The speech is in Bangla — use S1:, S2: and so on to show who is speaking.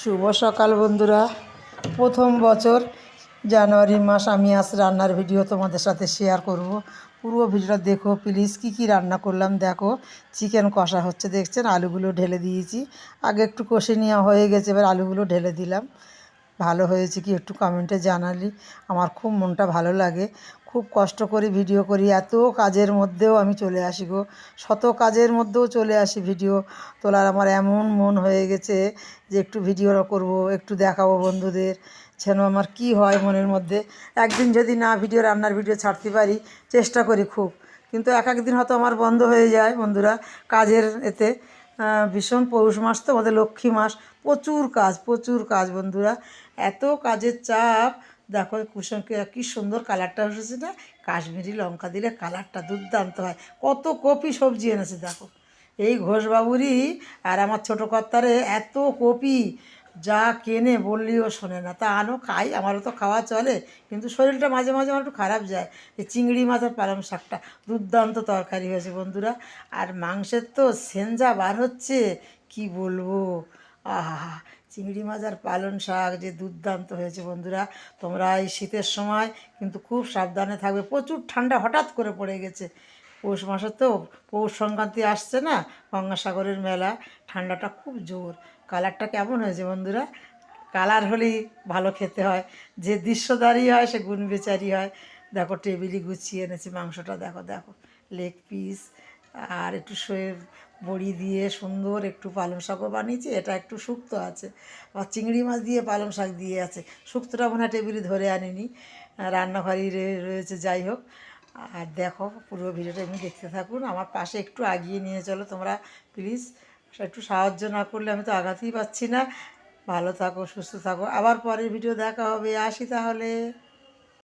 S1: শুভ সকাল বন্ধুরা। প্রথম বছর জানুয়ারি মাস, আমি আজ রান্নার ভিডিও তোমাদের সাথে শেয়ার করব। পুরো ভিডিওটা দেখো প্লিজ কি কি রান্না করলাম দেখো। চিকেন কষা হচ্ছে, দেখছেন? আলুগুলো ঢেলে দিয়েছি। আগে একটু কষে নেওয়া হয়ে গেছে, এবার আলুগুলো ঢেলে দিলাম। ভালো হয়েছে কি একটু কমেন্টে জানালি। আমার খুব মনটা ভালো লাগে। খুব কষ্ট করি ভিডিও করি। এত কাজের মধ্যেও আমি চলে আসি গো। শত কাজের মধ্যেও চলে আসি ভিডিও তোলার আমার এমন মন হয়ে গেছে যে একটু ভিডিও করব, একটু দেখাবো বন্ধুদের যেন আমার কি হয় মনের মধ্যে। একদিন যদি না ভিডিও রান্নার ভিডিও ছাড়তে পারি, চেষ্টা করি খুব। কিন্তু এক একদিন হয়তো আমার বন্ধ হয়ে যায় বন্ধুরা। কাজের এতে ভীষণ পৌষ মাস তো, আমাদের লক্ষ্মী মাস। প্রচুর কাজ প্রচুর কাজ বন্ধুরা। এত কাজের চাপ। দেখো কুসুম কি সুন্দর কালারটা এসেছে না? কাশ্মীরি লঙ্কা দিলে কালারটা দুর্দান্ত হয়। কত কপি সবজি এনেছে, দেখো। এই ঘোষবাবুরই আর আমার ছোটো কর্তারে এত কপি। যা কেনে বললেও শোনে না। তা আনো, খাই, আমারও তো খাওয়া চলে। কিন্তু শরীরটা মাঝে মাঝে আমার একটু খারাপ যায়। এই চিংড়ি মাছ আর পালং শাকটা দুর্দান্ত তরকারি হয়েছে বন্ধুরা। আর মাংসের তো সেনজা বার হচ্ছে, কি বলব? আহা, চিংড়ি মাছ আর পালং শাক যে দুর্দান্ত হয়েছে বন্ধুরা। তোমরা এই শীতের সময় কিন্তু খুব সাবধানে থাকবে। প্রচুর ঠান্ডা হঠাৎ করে পড়ে গেছে। পৌষ মাসে তো পৌষ সংক্রান্তি আসছে না, গঙ্গাসাগরের মেলা। ঠান্ডাটা খুব জোর। কালারটা কেমন হয়েছে বন্ধুরা? কালার হলেই ভালো খেতে হয়। যে দৃশ্যদারি হয়, সে গুণ বেচারি হয়। দেখো টেবিলই গুছিয়ে এনেছি মাংসটা। দেখো দেখো লেগ পিস আর একটু শোয়ে বড়ি দিয়ে সুন্দর একটু পালং শাকও বানিয়েছি, এটা একটু শুক্তো আছে। আবার চিংড়ি মাছ দিয়ে পালং শাক দিয়ে আছে। শুক্তোটা মনে হয় টেবিলে ধরে আনিনি, রান্নাঘরেই রয়ে- রয়েছে, যাই হোক। আর দেখো, পুরো ভিডিওটা এমনি দেখতে থাকুন। আমার পাশে একটু আগিয়ে নিয়ে চলো তোমরা, প্লিজ। একটু সাহায্য না করলে আমি তো আগাতেই পাচ্ছি না। ভালো থাকো, সুস্থ থাকো। আবার পরের ভিডিও দেখা হবে। আসি তাহলে।